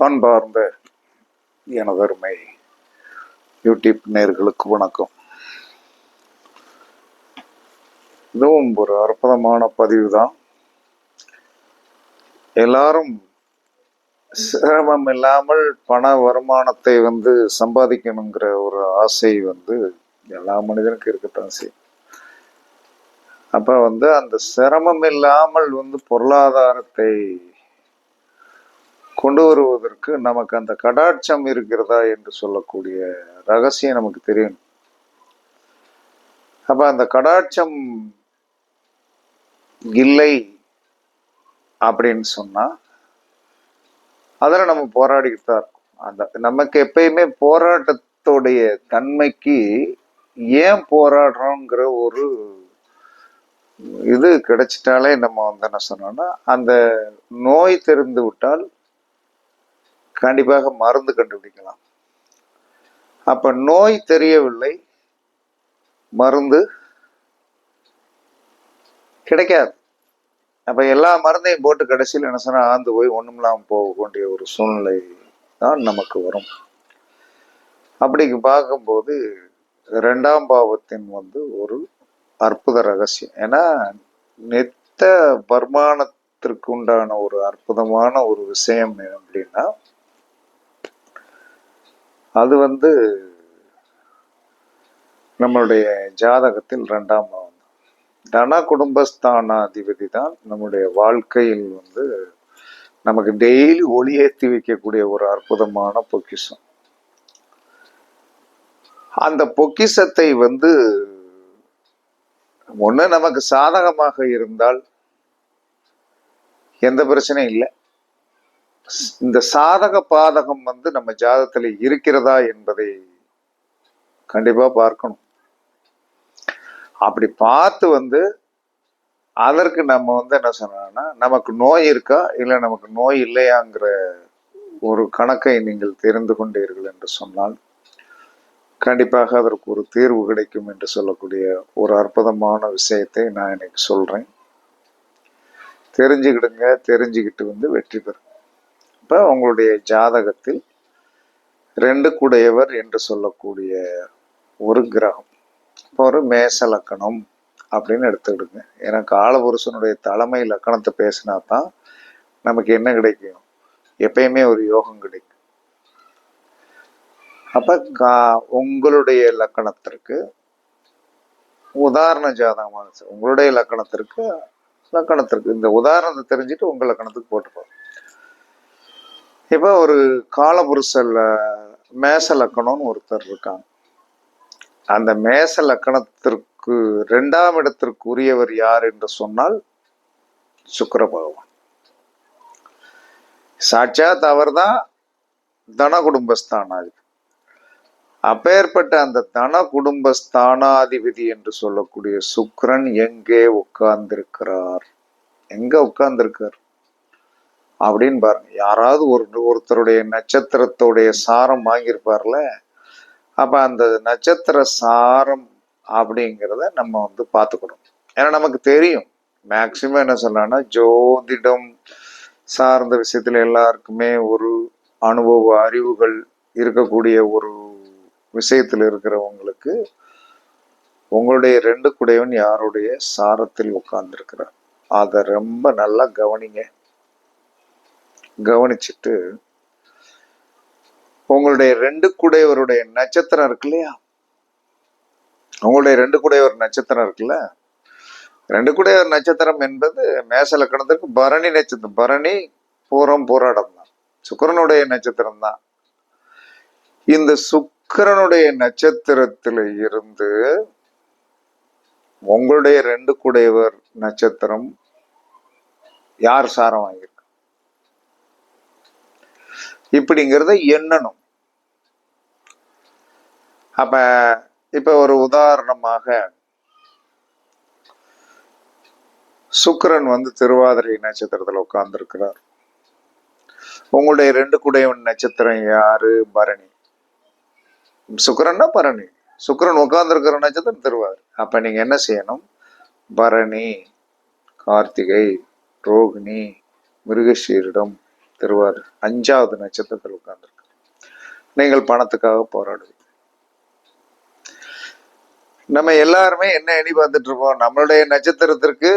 அன்பார்ந்த எனதருமை யூடியூப் நேர்களுக்கு வணக்கம். இதுவும் ஒரு அற்புதமான பதிவு தான் எல்லாரும் சிரமம் இல்லாமல் பண வருமானத்தை வந்து சம்பாதிக்கணுங்கிற ஒரு ஆசை வந்து எல்லா மனிதனுக்கும் இருக்கத்தான் செய்யும். அப்போ வந்து அந்த சிரமம் இல்லாமல் வந்து பொருளாதாரத்தை கொண்டு வருவதற்கு நமக்கு அந்த கடாட்சம் இருக்கிறதா என்று சொல்லக்கூடிய ரகசியம் நமக்கு தெரியும் அப்ப அந்த கடாட்சம் இல்லை அப்படின்னு சொன்னா அதில் நம்ம போராடிக்கிட்டு தான் இருக்கோம். அந்த நமக்கு எப்பயுமே போராட்டத்துடைய தன்மைக்கு ஏன் போராடுறோங்கிற ஒரு இது கிடைச்சிட்டாலே நம்ம வந்து என்ன சொன்னோம்னா அந்த நோய் தெரிந்து விட்டால் கண்டிப்பாக மருந்து கண்டுபிடிக்கலாம். அப்ப நோய் தெரியவில்லை. மருந்து கிடைக்காது. அப்ப எல்லா மருந்தையும் போட்டு கடைசியில் என்ன சொன்னா ஆந்து போய் ஒண்ணுமில்லாம போக வேண்டிய ஒரு சூழ்நிலை தான் நமக்கு வரும். அப்படி பார்க்கும்போது ரெண்டாம் பாவத்தின் வந்து ஒரு அற்புத ரகசியம். ஏன்னா நித்த வருமானத்திற்கு உண்டான ஒரு அற்புதமான ஒரு விஷயம் அப்படின்னா அது வந்து நம்மளுடைய ஜாதகத்தில் ரெண்டாம் பாவம். தன குடும்பஸ்தானாதிபதி தான் நம்முடைய வாழ்க்கையில் வந்து நமக்கு டெய்லி ஒளியேற்றி வைக்கக்கூடிய ஒரு அற்புதமான பொக்கிஷம். அந்த பொக்கிஷத்தை வந்து ஒன்று நமக்கு சாதகமாக இருந்தால் எந்த பிரச்சனையும் இல்லை. இந்த சாதக பாதகம் வந்து நம்ம ஜாதகத்துல இருக்கிறதா என்பதை கண்டிப்பா பார்க்கணும். அப்படி பார்த்து வந்து அதற்கு நம்ம வந்து என்ன சொன்னோம்னா நமக்கு நோய் இருக்கா இல்லை நமக்கு நோய் இல்லையாங்கிற ஒரு கணக்கை நீங்கள் தெரிந்து கொண்டீர்கள் என்று சொன்னால் கண்டிப்பாக அதற்கு ஒரு தீர்வு கிடைக்கும் என்று சொல்லக்கூடிய ஒரு அற்புதமான விஷயத்தை நான் இன்னைக்கு சொல்றேன். தெரிஞ்சுக்கிடுங்க தெரிஞ்சுக்கிட்டு வந்து வெற்றி பெறுங்க. இப்போ உங்களுடைய ஜாதகத்தில் ரெண்டு குடையவர் என்று சொல்லக்கூடிய ஒரு கிரகம். இப்போ ஒரு மேச லக்கணம் அப்படின்னு எடுத்துக்கிடுங்க. ஏன்னா காலபுருஷனுடைய தலைமை லக்கணத்தை பேசினா தான் நமக்கு என்ன கிடைக்கும்? எப்பயுமே ஒரு யோகம் கிடைக்கும். அப்போ கா உங்களுடைய லக்கணத்திற்கு உதாரண ஜாதகமாக உங்களுடைய லக்கணத்திற்கு லக்கணத்திற்கு இந்த உதாரணத்தை தெரிஞ்சுட்டு உங்கள் லக்கணத்துக்கு போட்டுப்போம் இப்போ ஒரு காலபுருஷல்ல மேச லக்கணம்னு ஒருத்தர் இருக்காங்க. அந்த மேச லக்கணத்திற்கு ரெண்டாம் இடத்திற்கு உரியவர் யார் என்று சொன்னால் சுக்கர பகவான். சாட்சாத் அவர்தான் தன குடும்பஸ்தானாதிபதி. அப்பேற்பட்ட அந்த தன குடும்பஸ்தானாதிபதி என்று சொல்லக்கூடிய சுக்கரன் எங்கே உட்கார்ந்திருக்கிறார்? எங்க உட்கார்ந்திருக்கார்? அப்படின்னு பாருங்க. யாராவது ஒரு ஒருத்தருடைய நட்சத்திரத்துடைய சாரம் வாங்கியிருப்பார்ல? அப்போ அந்த நட்சத்திர சாரம் அப்படிங்கிறத நம்ம வந்து பார்த்துக்கணும். ஏன்னா நமக்கு தெரியும். மேக்சிமம் என்ன சொல்லலாம்னா ஜோதிடம் சார்ந்த விஷயத்தில் எல்லாருக்குமே ஒரு அனுபவ அறிவுகள் இருக்கக்கூடிய ஒரு விஷயத்தில் இருக்கிறவங்களுக்கு உங்களுடைய ரெண்டு குடையவன் யாருடைய சாரத்தில் உட்கார்ந்துருக்கிறார்? அதை ரொம்ப நல்லா கவனிங்க. கவனிச்சுட்டு உங்களுடைய ரெண்டு குடையவருடைய நட்சத்திரம் இருக்கு இல்லையா உங்களுடைய ரெண்டு குடையவர் நட்சத்திரம் இருக்குல்ல? ரெண்டு குடையவர் நட்சத்திரம் என்பது மேச லக்கணத்திற்கு பரணி நட்சத்திரம். பரணி பூரம் போராடம் தான். சுக்கரனுடைய நட்சத்திரம் தான். இந்த சுக்கரனுடைய நட்சத்திரத்தில் இருந்து உங்களுடைய ரெண்டு குடையவர் நட்சத்திரம் யார் சாரம் வாங்கியிருக்கு? இப்படிங்கிறத எண்ணணும். அப்ப இப்ப ஒரு உதாரணமாக சுக்கரன் வந்து திருவாதிரை நட்சத்திரத்துல உட்கார்ந்துருக்கிறார். உங்களுடைய ரெண்டு குடையவன் நட்சத்திரம் யாரு? பரணி. சுக்கரன்னா பரணி. சுக்கரன் உட்கார்ந்துருக்கிற நட்சத்திரம் திருவாதிரை. அப்ப நீங்க என்ன செய்யணும்? பரணி கார்த்திகை ரோகிணி மிருகஷீரிடம் திருவாரூர் அஞ்சாவது நட்சத்திரத்தில் உட்கார்ந்துருக்கு நீங்கள் பணத்துக்காக போராடுவீங்க. நம்ம எல்லாருமே என்ன எண்ணி பார்த்துட்டு இருப்போம் நம்மளுடைய நட்சத்திரத்திற்கு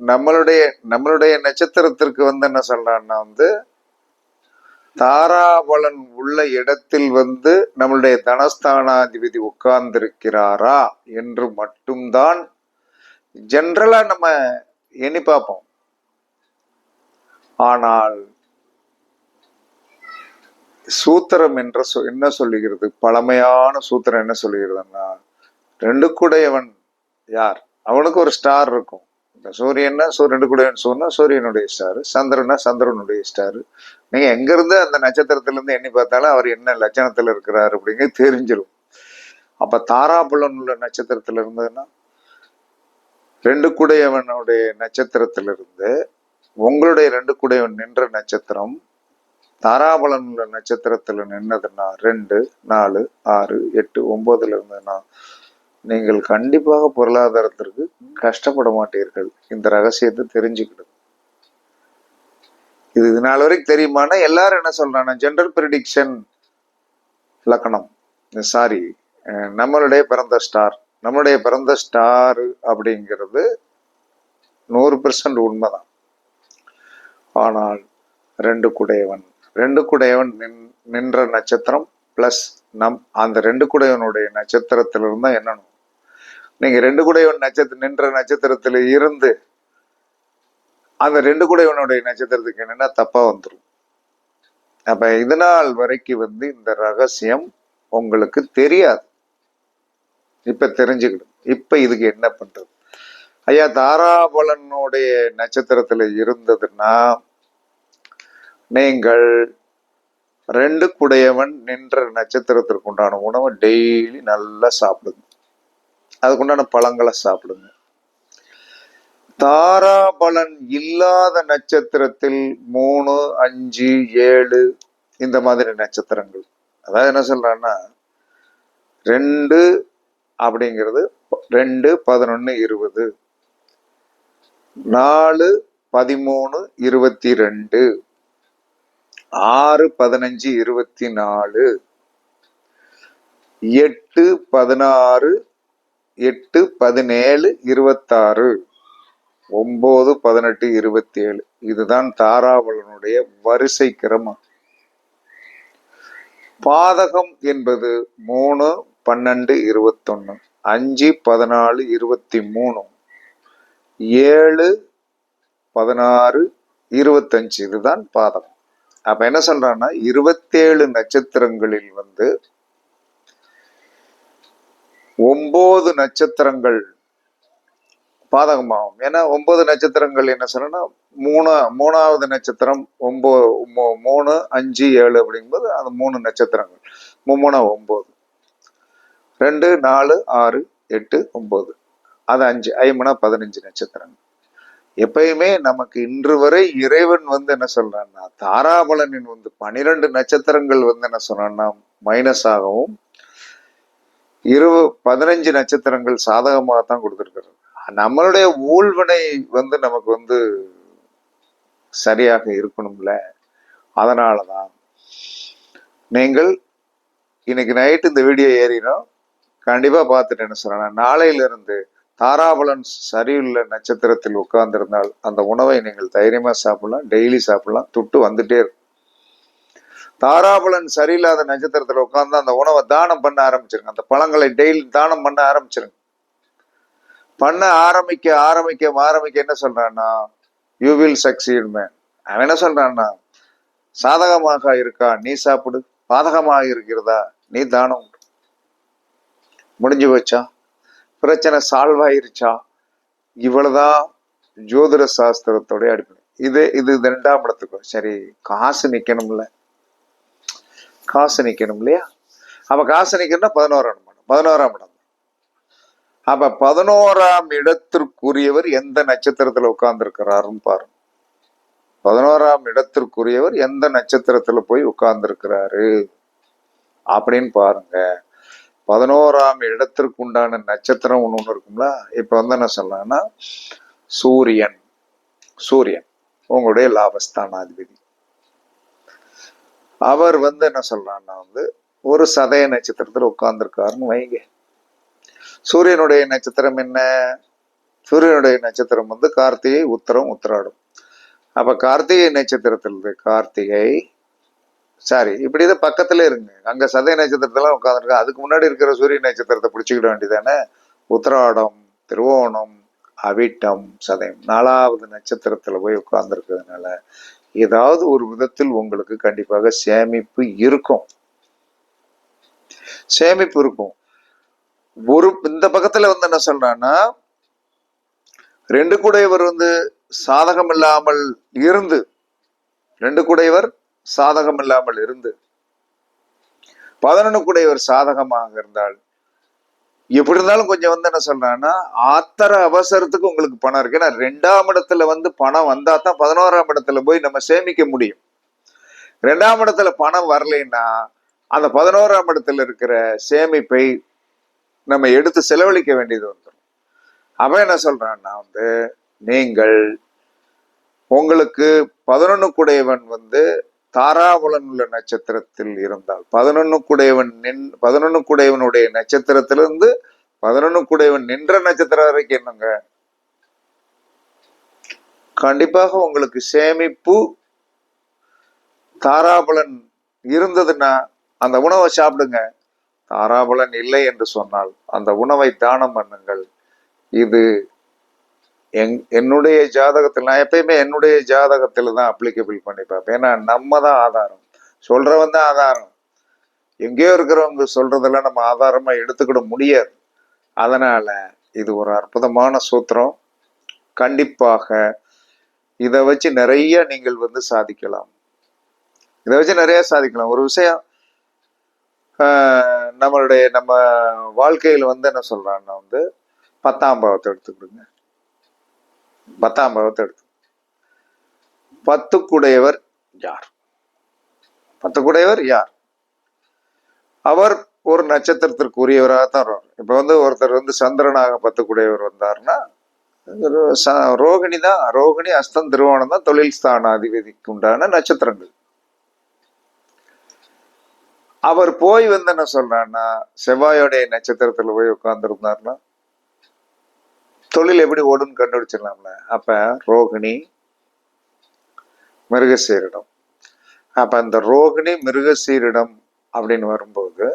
நம்மளுடைய நம்மளுடைய நட்சத்திரத்திற்கு வந்து என்ன சொல்றான்னா வந்து தாராபலன் உள்ள இடத்தில் வந்து நம்மளுடைய தனஸ்தானாதிபதி உட்கார்ந்திருக்கிறாரா என்று மட்டும்தான் ஜென்ரலா நம்ம எண்ணி பார்ப்போம். ஆனால் சூத்திரம் என்ற சொ- என்ன சொல்லுகிறது? பழமையான சூத்திரம் என்ன சொல்லுகிறதுன்னா ரெண்டு கூடையவன் யார்? அவனுக்கு ஒரு ஸ்டார் இருக்கும். இந்த சூரியன்னா சூ ரெண்டு கூடையவன் சொன்னா சூரியனுடைய ஸ்டார் சந்திரனா சந்திரனுடைய ஸ்டார் நீங்க எங்கிருந்து அந்த நட்சத்திரத்துல இருந்து எண்ணி பார்த்தாலும் அவர் என்ன லட்சணத்துல இருக்கிறார் அப்படிங்கிறது தெரிஞ்சிடும் அப்ப தாராபுலன் உள்ள நட்சத்திரத்துல இருந்ததுன்னா ரெண்டு குடையவனுடைய நட்சத்திரத்திலிருந்து உங்களுடைய ரெண்டு குடையவன் நின்ற நட்சத்திரம் தாராபலன் உள்ள நின்னதுன்னா ரெண்டு நாலு ஆறு எட்டு ஒன்பதுல இருந்ததுன்னா நீங்கள் கண்டிப்பாக பொருளாதாரத்திற்கு கஷ்டப்பட மாட்டீர்கள். இந்த ரகசியத்தை தெரிஞ்சுக்கிடுது இது இது நாள் வரைக்கும் தெரியுமானா எல்லாரும் என்ன சொல்றாங்க ஜென்ரல் ப்ரிடிக்ஷன் லக்கணம். சாரி நம்மளுடைய பிறந்த ஸ்டார் நம்மளுடைய பிறந்த ஸ்டார் அப்படிங்கிறது நூறு பெர்சன்ட் உண்மைதான். ஆனால் ரெண்டு குடையவன் ரெண்டு குடையவன் நின் நின்ற நட்சத்திரம் ப்ளஸ் நம் அந்த ரெண்டு குடையவனுடைய நட்சத்திரத்திலிருந்து தான் என்னணும் நீங்க ரெண்டு குடையவன் நட்சத்திரம் நின்ற நட்சத்திரத்துல இருந்து அந்த ரெண்டு குடையவனுடைய நட்சத்திரத்துக்கு என்னன்னா தப்பாக வந்துடும் அப்ப இது நாள் வரைக்கும் வந்து இந்த ரகசியம் உங்களுக்கு தெரியாது. இப்ப தெரிஞ்சுக்கணும். இப்போ இதுக்கு என்ன பண்றது? ஐயா தாராபலனுடைய நட்சத்திரத்தில் இருந்ததுன்னா நீங்கள் ரெண்டு குடையவன் நின்ற நட்சத்திரத்திற்கு உண்டான உணவை டெய்லி நல்லா சாப்பிடுங்க. அதுக்குண்டான பழங்களை சாப்பிடுங்க. தாராபலன் இல்லாத நட்சத்திரத்தில் மூணு அஞ்சு ஏழு இந்த மாதிரி நட்சத்திரங்கள். அதாவது என்ன சொல்றான்னா ரெண்டு அப்படிங்கிறது ரெண்டு பதினொன்று இருபது. நாலு பதிமூணு இருபத்தி ரெண்டு. ஆறு பதினஞ்சு இருபத்தி நாலு எட்டு பதினாறு எட்டு பதினேழு இருபத்தாறு ஒம்பது பதினெட்டு இருபத்தி ஏழு இதுதான் தாராவளனுடைய வரிசை கிரமம். பாதகம் என்பது மூணு பன்னெண்டு இருபத்தொன்னு அஞ்சு பதினாலு இருபத்தி மூணு ஏழு பதினாறு இருபத்தஞ்சு. இதுதான் பாதகம். அப்ப என்ன சொல்றான்னா இருபத்தேழு நட்சத்திரங்களில் வந்து ஒன்பது நட்சத்திரங்கள் பாதகமாகும். ஏன்னா ஒன்பது நட்சத்திரங்கள் என்ன சொன்னா மூணா மூணாவது நட்சத்திரம் ஒன்பது மூ- மூணு அஞ்சு ஏழு அப்படிங்கும்போது அது மூணு நட்சத்திரங்கள். மும்மூணா ஒன்பது ரெண்டு நாலு ஆறு எட்டு ஒன்பது அது அஞ்சு ஐமுனா பதினஞ்சு நட்சத்திரங்கள். எப்பயுமே நமக்கு இன்று வரை இறைவன் வந்து என்ன சொல்றான்னா தாராபலனின் வந்து பனிரெண்டு நட்சத்திரங்கள் வந்து என்ன சொன்னான்னா மைனஸ் ஆகவும் இருபது பதினஞ்சு நட்சத்திரங்கள் சாதகமாகத்தான் கொடுத்துருக்கிறது. நம்மளுடைய ஊழ்வினை வந்து நமக்கு வந்து சரியாக இருக்கணும்ல. அதனாலதான் நீங்கள் இன்னைக்கு நைட்டு இந்த வீடியோ ஏறினோம். கண்டிப்பா பார்த்துட்டு என்ன சொல்றேன்னா நாளையில இருந்து தாராபலன் சரியுள்ள நட்சத்திரத்தில் உட்கார்ந்திருந்தால் அந்த உணவை நீங்கள் தைரியமா சாப்பிடலாம் டெய்லி சாப்பிடலாம். துட்டு வந்துட்டே இருக்கும். தாராபலன் சரியில்லாத நட்சத்திரத்தில் உட்கார்ந்து அந்த உணவை தானம் பண்ண ஆரம்பிச்சிருங்க. அந்த பழங்களை டெய்லி தானம் பண்ண ஆரம்பிச்சிருங்க. பண்ண ஆரம்பிக்க ஆரம்பிக்க ஆரம்பிக்க என்ன சொல்றான்னா யூ வில் சக்சீட் மேன் அவன் என்ன சொல்றான்னா சாதகமாக இருக்கா? நீ சாப்பிடு. பாதகமாக இருக்கிறதா? நீ தானம் முடிஞ்சு வச்சா பிரச்சனை சால்வ் ஆயிருச்சா? இவ்வளவுதான் ஜோதிட சாஸ்திரத்தோடைய அடிப்படை. இது இது இது ரெண்டாம் இடத்துக்கும் சரி காசு நிக்கணும்ல. காசு நிக்கணும் இல்லையா? அப்ப காசு நிக்கணும்னா பதினோராம் இடம் பதினோராம் இடம். அப்ப பதினோராம் இடத்திற்குரியவர் எந்த நட்சத்திரத்துல உட்கார்ந்துருக்கிறாருன்னு பாருங்க பதினோராம் இடத்திற்குரியவர் எந்த நட்சத்திரத்துல போய் உட்கார்ந்துருக்கிறாரு? அப்படின்னு பாருங்க. பதினோராம் இடத்திற்கு உண்டான நட்சத்திரம் ஒன்று ஒன்று இருக்கும்ல? இப்போ வந்து என்ன சொல்லலாம்னா சூரியன். சூரியன் உங்களுடைய லாபஸ்தானாதிபதி. அவர் வந்து என்ன சொல்றான்னா வந்து ஒரு சதய நட்சத்திரத்தில் உட்கார்ந்துருக்காருன்னு வைங்க. சூரியனுடைய நட்சத்திரம் என்ன? சூரியனுடைய நட்சத்திரம் வந்து கார்த்திகை உத்தரம் உத்திராடும். அப்ப கார்த்திகை நட்சத்திரத்தில் கார்த்திகை சாரி இப்படி தான் பக்கத்துல இருங்க. அங்க சதய நட்சத்திரத்தெல்லாம் உட்காந்துருக்கோம் அதுக்கு முன்னாடி இருக்கிற சூரிய நட்சத்திரத்தை பிடிச்சிக்கிட வேண்டியதானே? உத்திராடம் திருவோணம் அவிட்டம் சதயம். நாலாவது நட்சத்திரத்துல போய் உட்கார்ந்துருக்கிறதுனால ஏதாவது ஒரு விதத்தில் உங்களுக்கு கண்டிப்பாக சேமிப்பு இருக்கும். சேமிப்பு இருக்கும். ஒரு இந்த பக்கத்துல வந்து என்ன சொல்றான்னா ரெண்டு கூடையவர் வந்து சாதகம் இல்லாமல் இருந்து ரெண்டு கூடையவர் சாதகம் இல்லாமல் இருந்து பதினொன்னு சாதகமாக இருந்தால் எப்படி இருந்தாலும் கொஞ்சம் வந்து என்ன சொல்றான்னா ஆத்தர அவசரத்துக்கு உங்களுக்கு பணம் இருக்கு. ஏன்னா ரெண்டாம் இடத்துல வந்து பணம் வந்தா தான் பதினோராம் இடத்துல போய் நம்ம சேமிக்க முடியும். ரெண்டாம் இடத்துல பணம் வரலைன்னா அந்த பதினோராம் இடத்துல இருக்கிற சேமிப்பை நம்ம எடுத்து செலவழிக்க வேண்டியது வந்துடும் அவன் என்ன சொல்றான்னா வந்து நீங்கள் உங்களுக்கு பதினொன்னுக்குடையவன் வந்து தாராபுலன் உள்ள நட்சத்திரத்தில் இருந்தால் பதினொன்னு குடையவன் நின் பதினொன்னு குடையவனுடைய நட்சத்திரத்திலிருந்து பதினொன்னு குடையவன் நின்ற நட்சத்திரம் வரைக்கும் என்னங்க? கண்டிப்பாக உங்களுக்கு சேமிப்பு தாராபலன் இருந்ததுன்னா அந்த உணவை சாப்பிடுங்க. தாராபலன் இல்லை என்று சொன்னால் அந்த உணவை தானம் பண்ணுங்கள். இது எங் என்னுடைய ஜாதகத்தில் நான் எப்பயுமே என்னுடைய ஜாதகத்தில் தான் அப்ளிகபிள் பண்ணி பார்ப்பேன். ஏன்னா நம்ம தான் ஆதாரம். சொல்கிறவன் தான் ஆதாரம். எங்கேயோ இருக்கிறவங்க சொல்கிறதெல்லாம் நம்ம ஆதாரமாக எடுத்துக்கிட முடியாது. அதனால் இது ஒரு அற்புதமான சூத்திரம். கண்டிப்பாக இதை வச்சு நிறைய நீங்கள் வந்து சாதிக்கலாம். இதை வச்சு நிறைய சாதிக்கலாம். ஒரு விஷயம் நம்மளுடைய நம்ம வாழ்க்கையில் வந்து என்ன சொல்கிறான்னா வந்து பத்தாம் பாவத்தை எடுத்துக்கிடுங்க. பத்தாம் பாவத்தை எடுத்து பத்துக்குடையவர் யார்? பத்துக்குடையவர் யார்? அவர் ஒரு நட்சத்திரத்திற்கு உரியவராக தான் வருவார் இப்ப வந்து ஒருத்தர் வந்து சந்திரனாக பத்துக்குடையவர் வந்தாருன்னா ரோகிணி தான் ரோகிணி அஸ்தம் திருவோணம் தான் தொழில் ஸ்தானாதிபதிக்கு உண்டான நட்சத்திரங்கள். அவர் போய் வந்து என்ன சொல்றாருன்னா செவ்வாயோடைய நட்சத்திரத்துல போய் உட்கார்ந்துருந்தாருன்னா தொழில் எப்படி ஓடுன்னு கண்டுபிடிச்சிடலாம்ல. அப்ப ரோகிணி மிருகசீரிடம். அப்ப அந்த ரோகிணி மிருகசீரிடம் அப்படின்னு வரும்போது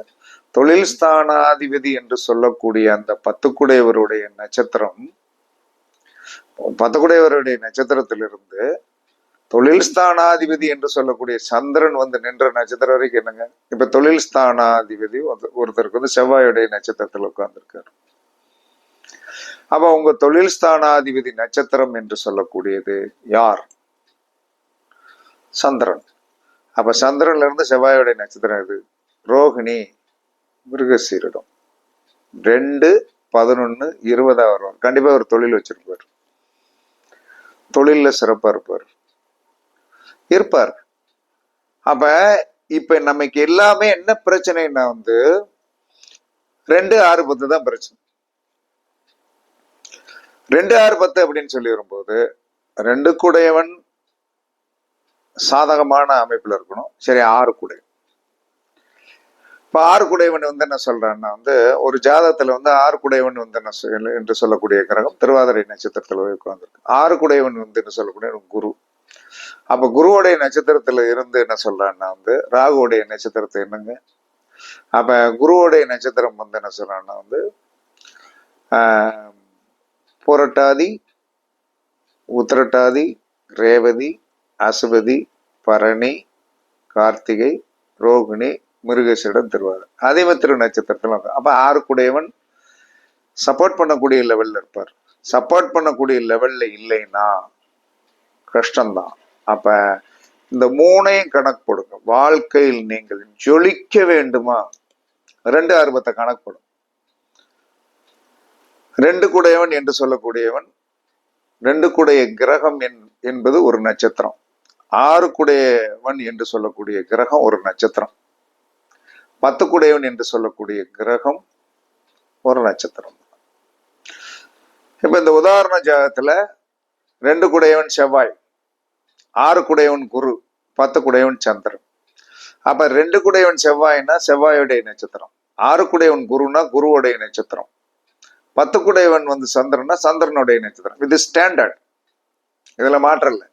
தொழில் ஸ்தானாதிபதி என்று சொல்லக்கூடிய அந்த பத்துக்குடையவருடைய நட்சத்திரம் பத்துக்குடையவருடைய நட்சத்திரத்திலிருந்து தொழில் ஸ்தானாதிபதி என்று சொல்லக்கூடிய சந்திரன் வந்து நின்ற நட்சத்திரம் வரைக்கும் என்னங்க? இப்ப தொழில் ஸ்தானாதிபதி ஒருத்தருக்கு வந்து செவ்வாயுடைய நட்சத்திரத்தில் உட்கார்ந்துருக்காரு. அப்ப உங்க தொழில் ஸ்தானாதிபதி நட்சத்திரம் என்று சொல்லக்கூடியது யார்? சந்திரன். அப்ப சந்திரன்ல இருந்து செவ்வாயோடைய நட்சத்திரம் இது ரோகிணி மிருகசீரிடம். ரெண்டு பதினொன்னு இருபதா வருவார். கண்டிப்பா ஒரு தொழில் வச்சிருப்பார். தொழிலில் சிறப்பா இருப்பார். இருப்பார். அப்ப இப்ப நமக்கு எல்லாமே என்ன பிரச்சனைன்னா வந்து ரெண்டு ஆறு பத்து தான் பிரச்சனை. ரெண்டு ஆறு பத்து அப்படின்னு சொல்லி வரும்போது ரெண்டு கூடையவன் சாதகமான அமைப்பில் இருக்கணும். சரி ஆறு கூடை. இப்போ ஆறு குடைவன் வந்து என்ன சொல்றான்னா வந்து ஒரு ஜாதகத்தில் வந்து ஆறு குடையவன் வந்து என்ன சொல்~ என்று சொல்லக்கூடிய கிரகம் திருவாதிரை நட்சத்திரத்தில் போய் ஆறு குடைவன் வந்து என்ன சொல்லக்கூடிய ஒரு குரு. அப்போ குருவுடைய நட்சத்திரத்தில் இருந்து என்ன சொல்றான்னா வந்து ராகுவோடைய நட்சத்திரத்தை என்னங்க? அப்போ குருவுடைய நட்சத்திரம் வந்து என்ன சொல்றான்னா வந்து புரட்டாதி உத்திரட்டாதி ரேவதி அசுபதி பரணி கார்த்திகை ரோகிணி மிருகசிடம் திருவாரூர். அதே மாதிரி திரு நட்சத்திரத்தில் அப்போ அப்ப ஆறு குடையவன் சப்போர்ட் பண்ணக்கூடிய லெவலில் இருப்பார். சப்போர்ட் பண்ணக்கூடிய லெவலில் இல்லைன்னா கஷ்டம்தான். அப்போ இந்த மூணையும் கணக்கு போடுங்க. வாழ்க்கையில் நீங்கள் ஜொலிக்க வேண்டுமா? ரெண்டு ஆர்வத்தை கணக்கு போடும் ரெண்டு குடையவன் என்று சொல்லக்கூடியவன் ரெண்டு குடைய கிரகம் என்- என்பது ஒரு நட்சத்திரம். ஆறு குடையவன் என்று சொல்லக்கூடிய கிரகம் ஒரு நட்சத்திரம். பத்து குடையவன் என்று சொல்லக்கூடிய கிரகம் ஒரு நட்சத்திரம். இப்ப இந்த உதாரண ஜாகத்துல ரெண்டு குடையவன் செவ்வாய் ஆறு குடையவன் குரு பத்து குடையவன் சந்திரன். அப்ப ரெண்டு குடையவன் செவ்வாய்னா செவ்வாயுடைய நட்சத்திரம். ஆறு குடையவன் குருனா குருவுடைய நட்சத்திரம். பத்து வந்து சந்திரனா சந்திரனுடைய நட்சத்திரம் இது ஸ்டாண்டர்ட் இதுல மாற்றம் இல்லை.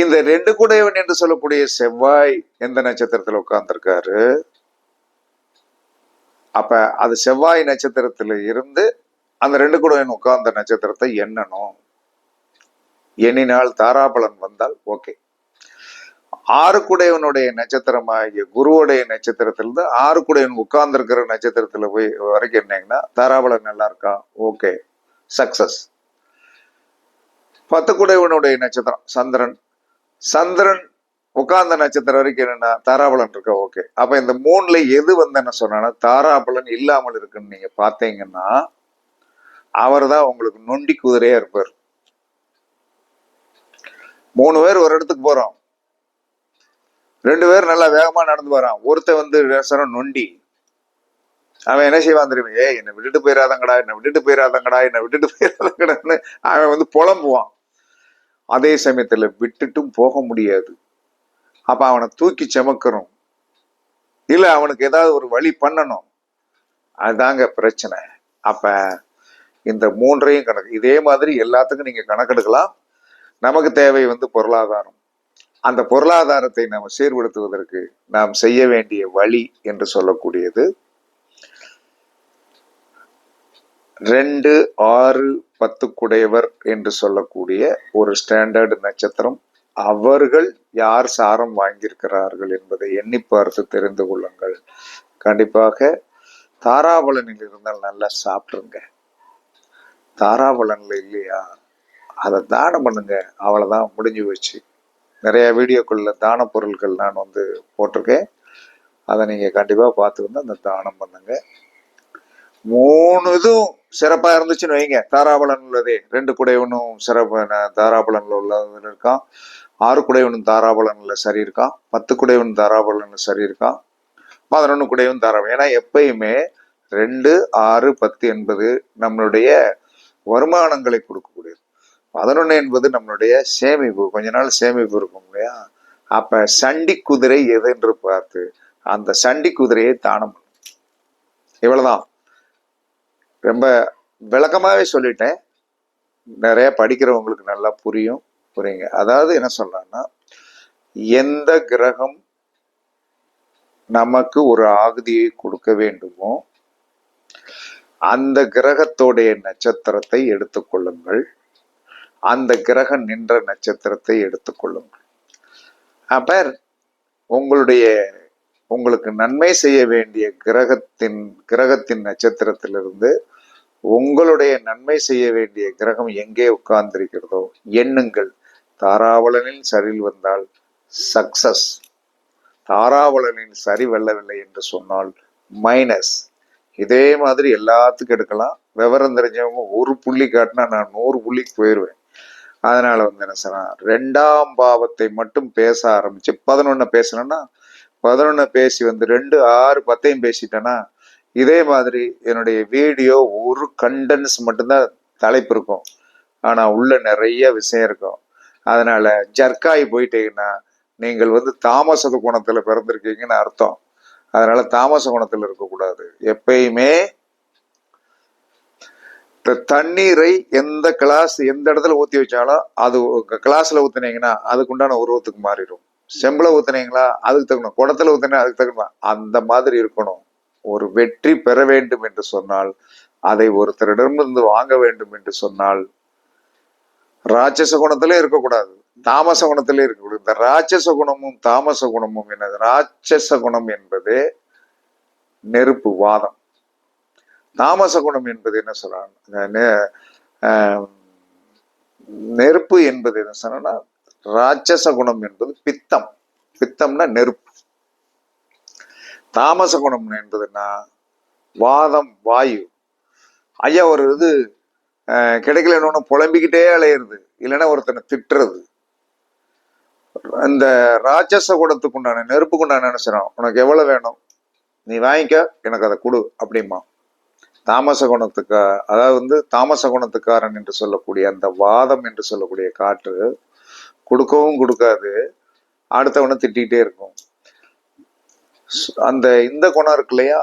இந்த ரெண்டு குடையவன் என்று சொல்லக்கூடிய செவ்வாய் எந்த நட்சத்திரத்தில் உட்கார்ந்துருக்காரு? அப்ப அது செவ்வாய் நட்சத்திரத்தில் இருந்து அந்த ரெண்டு குடையவன் உட்கார்ந்த நட்சத்திரத்தை எண்ணணும். எண்ணினால் தாராபலன் வந்தால் ஓகே ஆறுக்குடையவனுடைய நட்சத்திரமாகிய குருவுடைய நட்சத்திரத்திலிருந்து ஆறுக்குடையவன் உட்கார்ந்துருக்கிற நட்சத்திரத்தில் போய் வரைக்கும் என்னங்கன்னா தாராபலன் நல்லா இருக்கா ஓகே சக்சஸ் பத்துக்குடையவனுடைய நட்சத்திரம் சந்திரன். சந்திரன் உட்கார்ந்த நட்சத்திரம் வரைக்கும் என்னன்னா தாராபலன் இருக்கா? ஓகே அப்ப இந்த மூணுல எது வந்து என்ன சொன்னா தாராபலன் இல்லாமல் இருக்குன்னு நீங்க பாத்தீங்கன்னா அவர் தான் உங்களுக்கு நொண்டி குதிரையா இருப்பார். மூணு பேர் ஒரு இடத்துக்கு போறோம். ரெண்டு பேரும் நல்லா வேகமா நடந்து வரான். ஒருத்தன் வந்து ரசனம் நொண்டி. அவன் என்ன செய்வான் தெரியுமா? ஏ என்னை விட்டுட்டு போயிடாதங்கடா என்னை விட்டுட்டு போயிடாதங்கடா என்னை விட்டுட்டு போயிடாதங்கடான்னு அவன் வந்து புலம்புவான். அதே சமயத்துல விட்டுட்டும் போக முடியாது. அப்ப அவனை தூக்கி சமக்கிறோம் இல்ல அவனுக்கு ஏதாவது ஒரு வழி பண்ணணும். அதுதாங்க பிரச்சனை. அப்ப இந்த மூன்றையும் கணக்கு இதே மாதிரி எல்லாத்துக்கும் நீங்க கணக்கெடுக்கலாம். நமக்கு தேவை வந்து பொருளாதாரம். அந்த பொருளாதாரத்தை நாம் சீர்படுத்துவதற்கு நாம் செய்ய வேண்டிய வழி என்று சொல்லக்கூடியது ரெண்டு ஆறு பத்துக்குடையவர் என்று சொல்லக்கூடிய ஒரு ஸ்டாண்டர்டு நட்சத்திரம். அவர்கள் யார் சாரம் வாங்கியிருக்கிறார்கள் என்பதை எண்ணி பார்த்து தெரிந்து கொள்ளுங்கள். கண்டிப்பாக தாராபலனில் இருந்தால் நல்லா சாப்பிட்ருங்க தாராபலன்ல இல்லையா? அதை தானம் பண்ணுங்க. அவ்வளவுதான் முடிஞ்சு போச்சு. நிறைய வீடியோக்களில் தான பொருட்கள் நான் வந்து போட்டிருக்கேன். அதை நீங்கள் கண்டிப்பாக பார்த்து வந்து அந்த தானம் பண்ணுங்க. மூணு இதுவும் சிறப்பாக இருந்துச்சுன்னு வைங்க. தாராபலன் உள்ளதே. ரெண்டு குடைவனும் சிறப்பு தாராபலனில் உள்ளதில் இருக்கான். ஆறு குடைவனும் தாராபலனில் சரி இருக்கான் பத்து குடையவன் தாராபலனில் சரி இருக்கான் பதினொன்று குடைவன் தாராபலம் ஏன்னா எப்பயுமே ரெண்டு ஆறு பத்து என்பது நம்மளுடைய வருமானங்களை கொடுக்கக்கூடியது. பதினொன்று என்பது நம்மளுடைய சேமிப்பு. கொஞ்ச நாள் சேமிப்பு இருக்கும். இல்லையா? அப்ப சண்டி குதிரை எது என்று பார்த்து அந்த சண்டி குதிரையை தானம் இவ்வளவுதான். ரொம்ப விளக்கமாவே சொல்லிட்டேன். நிறைய படிக்கிறவங்களுக்கு நல்லா புரியும் புரியுங்க. அதாவது என்ன சொல்றேன்னா எந்த கிரகம் நமக்கு ஒரு ஆகுதியை கொடுக்க வேண்டுமோ அந்த கிரகத்தோடைய நட்சத்திரத்தை எடுத்துக்கொள்ளுங்கள் அந்த கிரகம் நின்ற நட்சத்திரத்தை எடுத்துக்கொள்ளுங்கள் அப்பர் உங்களுடைய உங்களுக்கு நன்மை செய்ய வேண்டிய கிரகத்தின் கிரகத்தின் நட்சத்திரத்திலிருந்து உங்களுடைய நன்மை செய்ய வேண்டிய கிரகம் எங்கே உட்கார்ந்திருக்கிறதோ எண்ணுங்கள். தாராவளனில் சரில் வந்தால் சக்சஸ். தாராவளனின் சரி வெல்லவில்லை என்று சொன்னால் மைனஸ். இதே மாதிரி எல்லாத்துக்கும் எடுக்கலாம். விவரம் தெரிஞ்சவங்க ஒரு புள்ளி காட்டினா நான் நூறு புள்ளிக்கு போயிடுவேன் அதனால வந்து என்ன செய்யலாம் ரெண்டாம் பாவத்தை மட்டும் பேச ஆரம்பிச்சு பதினொன்னு பேசணும்னா பதினொன்னு பேசி வந்து ரெண்டு ஆறு பத்தையும் பேசிட்டேன்னா இதே மாதிரி என்னுடைய வீடியோ ஒரு கண்டென்ஸ் மட்டும்தான் தலைப்பு இருக்கும். ஆனா உள்ள நிறைய விஷயம் இருக்கும். அதனால ஜர்க்காய் போயிட்டீங்கன்னா நீங்கள் வந்து தாமச குணத்துல பிறந்திருக்கீங்கன்னு அர்த்தம். அதனால தாமச குணத்துல இருக்கக்கூடாது. எப்பயுமே தண்ணீரை எந்த கிளாஸ் எந்த இடத்துல ஊத்தி வச்சாலும் அது கிளாஸ்ல ஊத்துனீங்கன்னா அதுக்குண்டான உருவத்துக்கு மாறிடும். செம்பில் ஊத்துனீங்களா அதுக்கு தகுணும் குடத்துல ஊத்துனா அதுக்கு தகுணும் அந்த மாதிரி இருக்கணும். ஒரு வெற்றி பெற வேண்டும் என்று சொன்னால் அதை ஒருத்தரிடமிருந்து வாங்க வேண்டும் என்று சொன்னால் ராட்சச குணத்திலே இருக்கக்கூடாது. தாமச குணத்திலே இருக்கக்கூடாது. இந்த ராட்சச குணமும் தாமச குணமும் என்னது? ராட்சச குணம் என்பது நெருப்பு வாதம். தாமச குணம் என்பது என்ன சொல்றான் நெருப்பு என்பது என்ன சொன்னா ராட்சச குணம் என்பது பித்தம். பித்தம்னா நெருப்பு. தாமச குணம் என்பதுன்னா வாதம் வாயு. ஐயா ஒரு இது ஆஹ் கிடைக்கலன்னு புலம்பிக்கிட்டே அலையிறது. இல்லைன்னா ஒருத்தனை திட்டுறது. இந்த ராட்சச குணத்துக்கு உண்டான நெருப்புக்கு உண்டான என்ன செய்யணும் உனக்கு எவ்வளவு வேணும்? நீ வாங்கிக்க எனக்கு அதை கொடு அப்படிமா தாமச குணத்துக்கார் அதாவது வந்து தாமச குணத்துக்காரன் என்று சொல்லக்கூடிய அந்த வாதம் என்று சொல்லக்கூடிய காற்று கொடுக்கவும் கொடுக்காது அடுத்தவனை திட்டிகிட்டே இருக்கும். அந்த இந்த குணம் இருக்கு இல்லையா?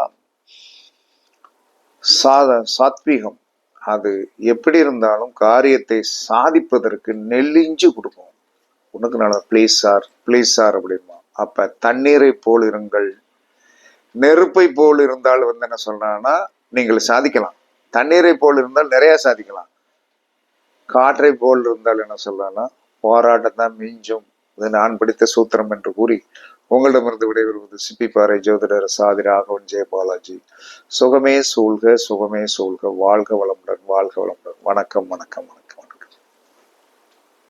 சாத சாத்வீகம். அது எப்படி இருந்தாலும் காரியத்தை சாதிப்பதற்கு நெல்லிஞ்சு கொடுக்கும். உனக்கு நல்ல ப்ளீஸ் சார் ப்ளீஸ் சார் அப்படிமா அப்ப தண்ணீரை போல் இருங்கள். நெருப்பை போல் இருந்தால் வந்து என்ன சொல்றான்னா நீங்கள் சாதிக்கலாம். தண்ணீரை போல் இருந்தால் நிறைய சாதிக்கலாம். காற்றை போல் இருந்தால் என்ன சொல்றான்னா போராட்டம் தான் மிஞ்சும். இது நான் படித்த சூத்திரம் என்று கூறி உங்களிடமிருந்து விடைபெறுவது சிப்பிப்பாறை ஜோதிடர் சாதி ராகவன் ஜெயபாலாஜி சுகமே சூழ்க சுகமே சூழ்க. வாழ்க வளமுடன் வாழ்க வளமுடன். வணக்கம் வணக்கம் வணக்கம்.